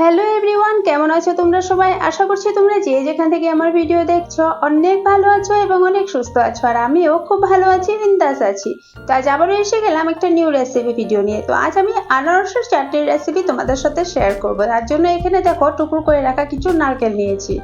Hello everyone কেমন আছো তোমরা সবাই? আশা করছি তোমরা যে যেখান থেকে আমার ভিডিও দেখছ, অনেক ভালো আছো এবং অনেক সুস্থ আছো। আর আমিও খুব ভালো আছি, বিন্দাস আছি। তো আজ আবারও এসে গেলাম একটা নিউ রেসিপি ভিডিও নিয়ে। তো আজ আমি আনারসের চাটনির রেসিপি তোমাদের সাথে শেয়ার করব। তার জন্য এখানে দেখো, টুকরো করে রাখা কিছু নারকেল নিয়েছি।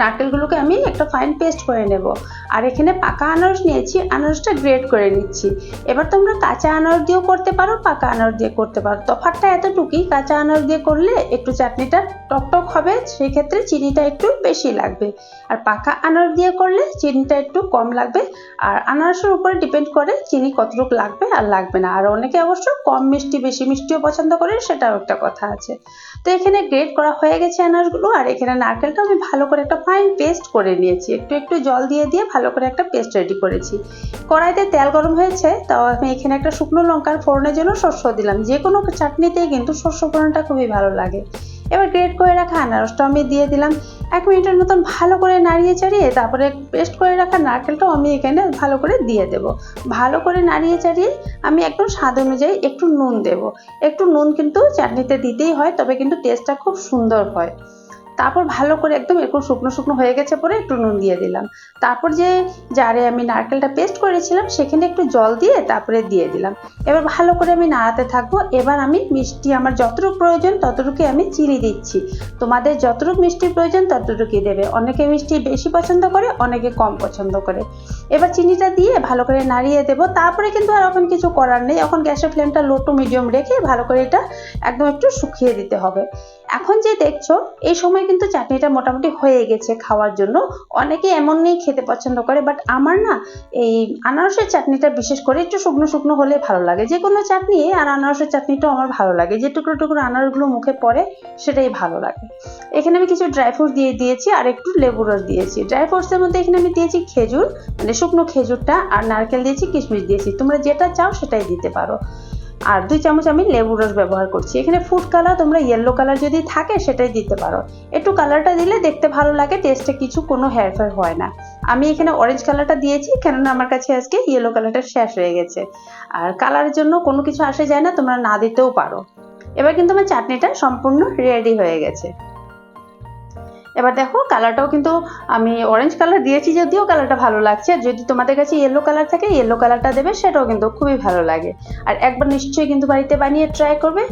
নারকেলগুলোকে আমি একটা ফাইন পেস্ট করে নেব। আর এখানে পাকা আনারস নিয়েছি, আনারসটা গ্রেড করে নিচ্ছি। এবার তোমরা কাঁচা আনারস দিয়েও করতে পারো, পাকা আনারস দিয়ে করতে পারো। তফাৎটা এতটুকুই, কাঁচা আনারস দিয়ে করলে একটু চাটনিটা টকটক হবে সেই ক্ষেত্রে চিনিটা একটু বেশি লাগবে। আর পাকা আনারস দিয়ে করলে চিনিটা একটু কম লাগবে। আর আনারসের উপরে ডিপেন্ড করে চিনি কতটুকু লাগবে আর লাগবে না। আর অনেকে অবশ্য কম মিষ্টি, বেশি মিষ্টিও পছন্দ করে, সেটাও একটা কথা আছে। তো এখানে গ্রেড করা হয়ে গেছে আনারসগুলো, আর এখানে নারকেলটা আমি ভালো করে একটা ফাইন পেস্ট করে নিয়েছি। একটু একটু জল দিয়ে দিয়ে ভালো করে একটা পেস্ট রেডি করেছি। কড়াইতে তেল গরম হয়েছে, তাও আমি এখানে একটা শুকনো লঙ্কার ফোড়নের জন্য শস্য দিলাম। যে কোনো চাটনিতেই কিন্তু শস্য ফোড়নটা খুবই ভালো লাগে। এবার গ্রেট করে রাখা আনারসটা আমি দিয়ে দিলাম। এক মিনিটের মতন ভালো করে নাড়িয়ে চাড়িয়ে তারপরে পেস্ট করে রাখা নারকেলটাও আমি এখানে ভালো করে দিয়ে দেব। ভালো করে নাড়িয়ে চাড়িয়ে আমি একদম স্বাদ অনুযায়ী একটু নুন দেব। একটু নুন কিন্তু চাটনিতে দিতেই হয়, তবে কিন্তু টেস্টটা খুব সুন্দর হয়। তারপর ভালো করে একদম এরকম শুকনো শুকনো হয়ে গেছে পরে একটু নুন দিয়ে দিলাম। তারপর যে জারে আমি নারকেলটা পেস্ট করেছিলাম, সেখানে একটু জল দিয়ে তারপরে দিয়ে দিলাম। এবার ভালো করে আমি নাড়াতে থাকব। এবার আমি মিষ্টি আমার যতটুকু প্রয়োজন ততটুকুই আমি চিনি দিচ্ছি। তোমাদের যতটুকু মিষ্টি প্রয়োজন ততটুকুই দেবে। অনেকে মিষ্টি বেশি পছন্দ করে, অনেকে কম পছন্দ করে। এবার চিনিটা দিয়ে ভালো করে নাড়িয়ে দেবো। তারপরে কিন্তু আর এখন কিছু করার নেই। এখন গ্যাসের ফ্লেমটা লো টু মিডিয়াম রেখে ভালো করে এটা একদম একটু শুকিয়ে দিতে হবে। এখন যে দেখছ, এই সময় কিন্তু চাটনিটা মোটামুটি হয়ে গেছে খাওয়ার জন্য। অনেকে এমন নেই খেতে পছন্দ করে বাট আমার না এই আনারসের চাটনিটা বিশেষ করে একটু শুকনো শুকনো হলে ভালো লাগে। যে কোনো চাটনি আর আনারসের চাটনিটাও আমার ভালো লাগে। যে টুকরো টুকরো আনারসগুলো মুখে পড়ে সেটাই ভালো লাগে। এখানে আমি কিছু ড্রাই ফ্রুট দিয়ে দিয়েছি আর একটু লেবু রস দিয়েছি। ড্রাই ফ্রুটসের মধ্যে এখানে আমি দিয়েছি খেজুর মানে শুকনো খেজুরটা, আর নারকেল দিয়েছি, কিশমিশ দিয়েছি। তোমরা যেটা চাও সেটাই দিতে পারো। আর দুই চামচ আমি লেবুর রস ব্যবহার করছি। এখানে ফুড কালার তোমরা ইয়েলো কালার যদি থাকে সেটাই দিতে পারো। একটু কালারটা দিলে দেখতে ভালো লাগে টেস্টে কিছু কোনো হেয়ারফেয়ার হয় না। আমি এখানে অরেঞ্জ কালারটা দিয়েছি, কেননা আমার কাছে আজকে ইয়েলো কালারটা শেষ হয়ে গেছে। আর কালারের জন্য কোনো কিছু আসে যায় না, তোমরা না দিতেও পারো। এবার কিন্তু আমার চাটনিটা সম্পূর্ণ রেডি হয়ে গেছে। এবার দেখো কালারটাও কিন্তু আমি অরেঞ্জ কালার দিয়েছি যদিও কালারটা ভালো লাগছে। যদি তোমাদের কাছে ইয়েলো কালার থাকে ইয়েলো কালারটা দেবে, সেটাও কিন্তু খুবই ভালো লাগে। আর একবার নিশ্চয়ই কিন্তু বাড়িতে বানিয়ে ট্রাই করবে।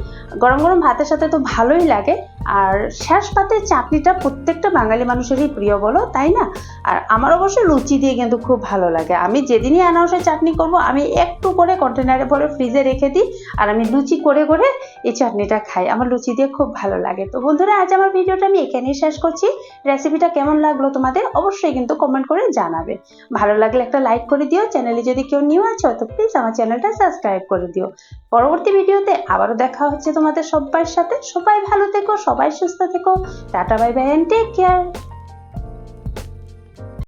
গরম গরম ভাতের সাথে তো ভালোই লাগে। আর শেষ পাতে চাটনিটা প্রত্যেকটা বাঙালি মানুষেরই প্রিয় বলো, তাই না? আর আমার অবশ্য লুচি দিয়ে কিন্তু খুব ভালো লাগে। আমি যেদিনই আনারসের চাটনি করব, আমি একটু করে কন্টেনারে ভরে ফ্রিজে রেখে দিই আর আমি লুচি করে করে এই চাটনিটা খাই। আমার লুচি দিয়ে খুব ভালো লাগে। তো বন্ধুরা, আজ আমার ভিডিওটা আমি এখানেই শেষ করছি। রেসিপিটা কেমন লাগল তোমাদের অবশ্যই কিন্তু কমেন্ট করে জানাবে। ভালো লাগলে একটা লাইক করে দিও। চ্যানেলে যদি কেউ নিউ আছো, তো প্লিজ আমার চ্যানেলটা সাবস্ক্রাইব করে দিও। পরবর্তী ভিডিওতে আবারও দেখা হচ্ছে তোমাদের সবার সাথে। সবাই ভালো থেকো সবাই সুস্থ থেকো tata bye bye and take care